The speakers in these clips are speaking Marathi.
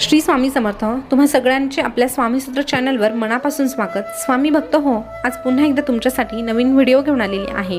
श्री स्वामी समर्थ तुम्हा सगळ्यांचे आपल्या स्वामीसूत्र चॅनलवर मनापासून स्वागत. स्वामी भक्त हो आज पुन्हा एकदा तुमच्यासाठी नवीन व्हिडिओ घेऊन आलेली आहे.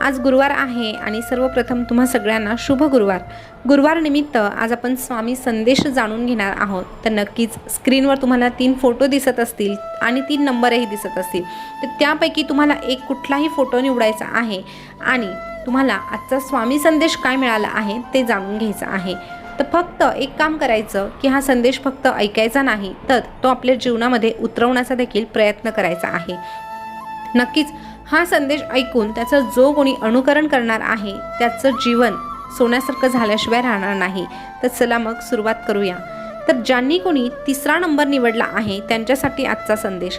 आज गुरुवार आहे आणि सर्वप्रथम तुम्हा सगळ्यांना शुभ गुरुवार. गुरुवार निमित्त आज आपण स्वामी संदेश जाणून घेणार आहोत. तर नक्कीच स्क्रीनवर तुम्हाला तीन फोटो दिसत असतील आणि तीन नंबरही दिसत असतील. तर त्यापैकी तुम्हाला एक कुठलाही फोटो निवडायचा आहे आणि तुम्हाला आजचा स्वामी संदेश काय मिळाला आहे ते जाणून घ्यायचं आहे. तर फक्त एक काम करायचं की हा संदेश फक्त ऐकायचा नाही तर तो आपल्या जीवनामध्ये उतरवण्याचा देखील प्रयत्न करायचा आहे. नक्कीच हा संदेश ऐकून त्याचं जो कोणी अनुकरण करणार आहे त्याचं जीवन सोन्यासारखं झाल्याशिवाय राहणार नाही. तर चला मग सुरुवात करूया. तर ज्यांनी कोणी तिसरा नंबर निवडला आहे त्यांच्यासाठी आजचा संदेश.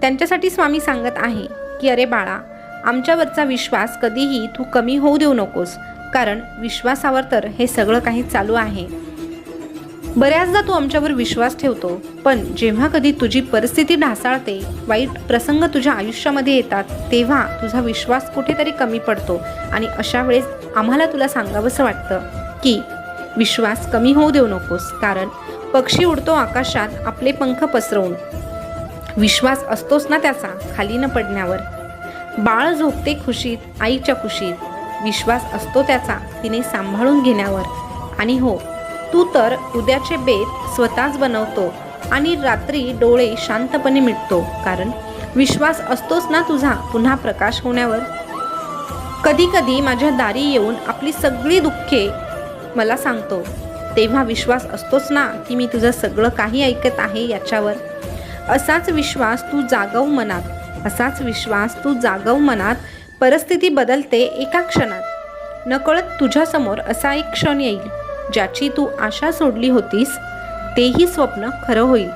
त्यांच्यासाठी स्वामी सांगत आहे की अरे बाळा आमच्यावरचा विश्वास कधीही तू कमी होऊ देऊ नकोस. कारण विश्वासावर तर हे सगळं काही चालू आहे. बऱ्याचदा तू आमच्यावर विश्वास ठेवतो पण जेव्हा कधी तुझी परिस्थिती ढासाळते वाईट प्रसंग तुझ्या आयुष्यामध्ये येतात तेव्हा तुझा विश्वास कुठेतरी कमी पडतो आणि अशा वेळेस आम्हाला तुला सांगावंसं वाटतं की विश्वास कमी होऊ देऊ नकोस कारण पक्षी उडतो आकाशात आपले पंख पसरवून. विश्वास असतोच ना त्याचा खाली न पडण्यावर. बाळ झोपते खुशीत आईच्या खुशीत. विश्वास असतो त्याचा तिने सांभाळून घेण्यावर. आणि हो तू तर उद्याचे बेत स्वतःच बनवतो आणि रात्री डोळे शांतपणे मिटतो कारण विश्वास असतोच ना तुझा पुन्हा प्रकाश होण्यावर? कधी कधी माझ्या दारी येऊन आपली सगळी दुःखे मला सांगतो. तेव्हा विश्वास असतोच ना की मी तुझं सगळं काही ऐकत आहे याच्यावर? असाच विश्वास तू जागव मनात असाच विश्वास तू जागव मनात परिस्थिती बदलते एका क्षणात. नकळत तुझ्यासमोर असा एक क्षण येईल ज्याची तू आशा सोडली होतीस तेही स्वप्न खरं होईल.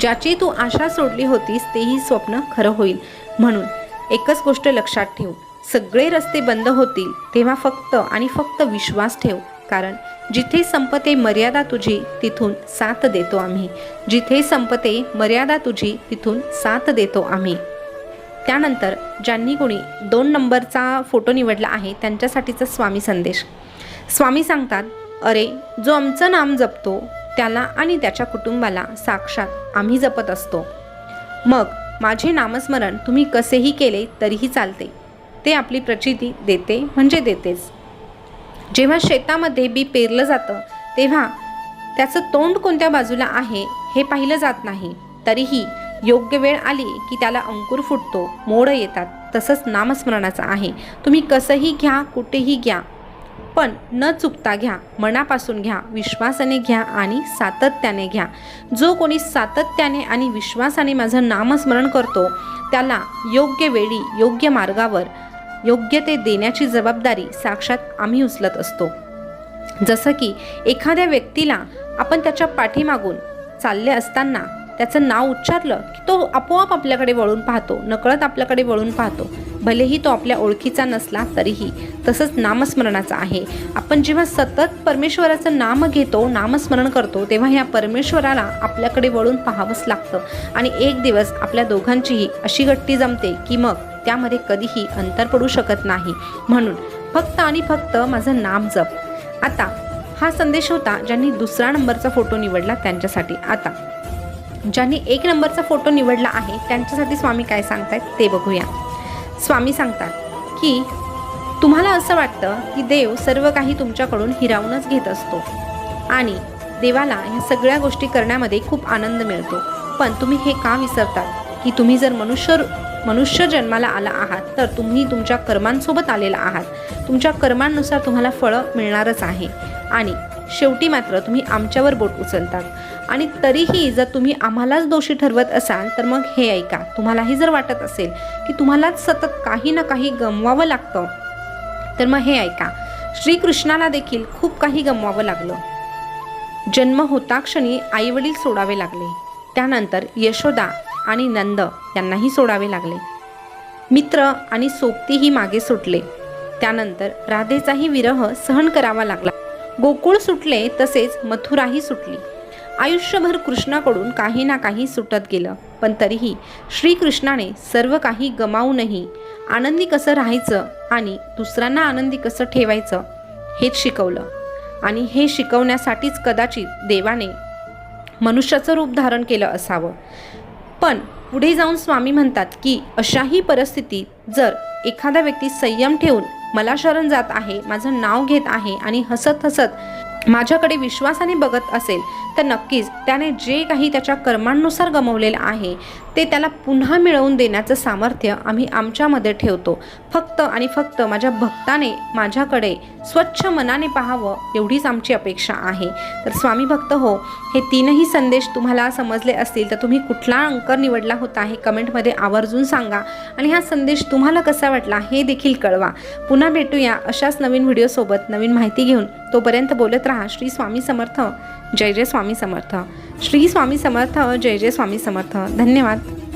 ज्याची तू आशा सोडली होतीस तेही स्वप्न खरं होईल. म्हणून एकच गोष्ट लक्षात ठेव सगळे रस्ते बंद होतील तेव्हा फक्त आणि फक्त विश्वास ठेव कारण जिथे संपते मर्यादा तुझी तिथून साथ देतो आम्ही. जिथे संपते मर्यादा तुझी तिथून साथ देतो आम्ही. त्यानंतर ज्यांनी कोणी दोन नंबरचा फोटो निवडला आहे त्यांच्यासाठीचा स्वामी संदेश. स्वामी सांगतात अरे जो आमचं नाम जपतो त्याला आणि त्याच्या कुटुंबाला साक्षात आम्ही जपत असतो. मग माझे नामस्मरण तुम्ही कसेही केले तरीही चालते. ते आपली प्रचिती देते म्हणजे देतेच. जेव्हा शेतामध्ये बी पेरलं जातं तेव्हा त्याचं तोंड कोणत्या बाजूला आहे हे पाहिलं जात नाही. तरीही योग्य वेळ आली की त्याला अंकुर फुटतो मोड येतात. तसंच नामस्मरणाचं आहे. तुम्ही कसंही घ्या कुठेही घ्या. पण न चुकता घ्या मनापासून घ्या विश्वासाने घ्या आणि सातत्याने घ्या. जो कोणी सातत्याने आणि विश्वासाने माझं नामस्मरण करतो त्याला योग्य वेळी योग्य मार्गावर योग्य ते देण्याची जबाबदारी साक्षात आम्ही उचलत असतो. जसं की एखाद्या व्यक्तीला आपण त्याच्या पाठीमागून चालले असताना त्याचं नाव उच्चारलं की तो आपोआप आपल्याकडे वळून पाहतो नकळत आपल्याकडे वळून पाहतो. भलेही तो आपल्या ओळखीचा नसला तरीही तसंच नामस्मरणाचा आहे. आपण जेव्हा सतत परमेश्वराचं नाम घेतो नामस्मरण करतो तेव्हा ह्या परमेश्वराला आपल्याकडे वळून पाहावंच लागतं. आणि एक दिवस आपल्या दोघांचीही अशी गट्टी जमते की मग त्यामध्ये कधीही अंतर पडू शकत नाही. म्हणून फक्त आणि फक्त माझं नाम जप. आता हा संदेश होता ज्यांनी दुसरा नंबरचा फोटो निवडला त्यांच्यासाठी. आता ज्यांनी एक नंबरचा फोटो निवडला आहे त्यांच्यासाठी स्वामी काय सांगतायत ते बघूया. स्वामी सांगतात की तुम्हाला असं वाटतं की देव सर्व काही तुमच्याकडून हिरावूनच घेत असतो. आणि देवाला ह्या सगळ्या गोष्टी करण्यामध्ये खूप आनंद मिळतो. पण तुम्ही हे का विसरतात? की तुम्ही जर मनुष्य मनुष्य जन्माला आला आहात तर तुम्ही तुमच्या कर्मांसोबत आलेला आहात. तुमच्या कर्मांनुसार तुम्हाला फळं मिळणारच आहे. आणि शेवटी मात्र तुम्ही आमच्यावर बोट उचलतात. आणि तरीही जर तुम्ही आम्हालाच दोषी ठरवत असाल तर मग हे ऐका. तुम्हालाही जर वाटत असेल की तुम्हालाच सतत काही ना काही गमवावं लागतं तर मग हे ऐका. श्रीकृष्णाला देखील खूप काही गमवावं लागलं. जन्म होता क्षणी आईवडील सोडावे लागले. त्यानंतर यशोदा आणि नंद यांनाही सोडावे लागले. मित्र आणि सोबतीही मागे सुटले. त्यानंतर राधेचाही विरह सहन करावा लागला. गोकुळ सुटले तसेच मथुराही सुटली. आयुष्यभर कृष्णाकडून काही ना काही सुटत गेलं. पण तरीही श्रीकृष्णाने सर्व काही गमावूनही आनंदी कसं राहायचं आणि दुसऱ्यांना आनंदी कसं ठेवायचं हेच शिकवलं. आणि हे शिकवण्यासाठीच कदाचित देवाने मनुष्याचं रूप धारण केलं असावं. पण पुढे जाऊन स्वामी म्हणतात की अशाही परिस्थितीत जर एखादा व्यक्ती संयम ठेवून मला शरण जात आहे माझं नाव घेत आहे आणि हसत हसत माझ्याकडे विश्वासाने बघत असेल तर नक्कीच त्याने जे काही त्याच्या कर्मांनुसार गमवलेलं आहे ते त्याला पुन्हा मिळवून देण्याचं सामर्थ्य आम्ही आमच्यामध्ये ठेवतो. फक्त आणि फक्त माझ्या भक्ताने माझ्याकडे स्वच्छ मनाने पाहावं एवढीच आमची अपेक्षा आहे. तर स्वामी भक्त हो हे तीनही संदेश तुम्हाला समजले असतील तर तुम्ही कुठला अंकर निवडला होता हे कमेंटमध्ये आवर्जून सांगा आणि हा संदेश तुम्हाला कसा वाटला हे देखील कळवा. पुन्हा भेटूया अशाच नवीन व्हिडिओसोबत नवीन माहिती घेऊन. तोपर्यंत बोलत राहा श्री स्वामी समर्थ. जय जय स्वामी समर्थ. श्री स्वामी समर्थ जय जय स्वामी समर्थ. धन्यवाद.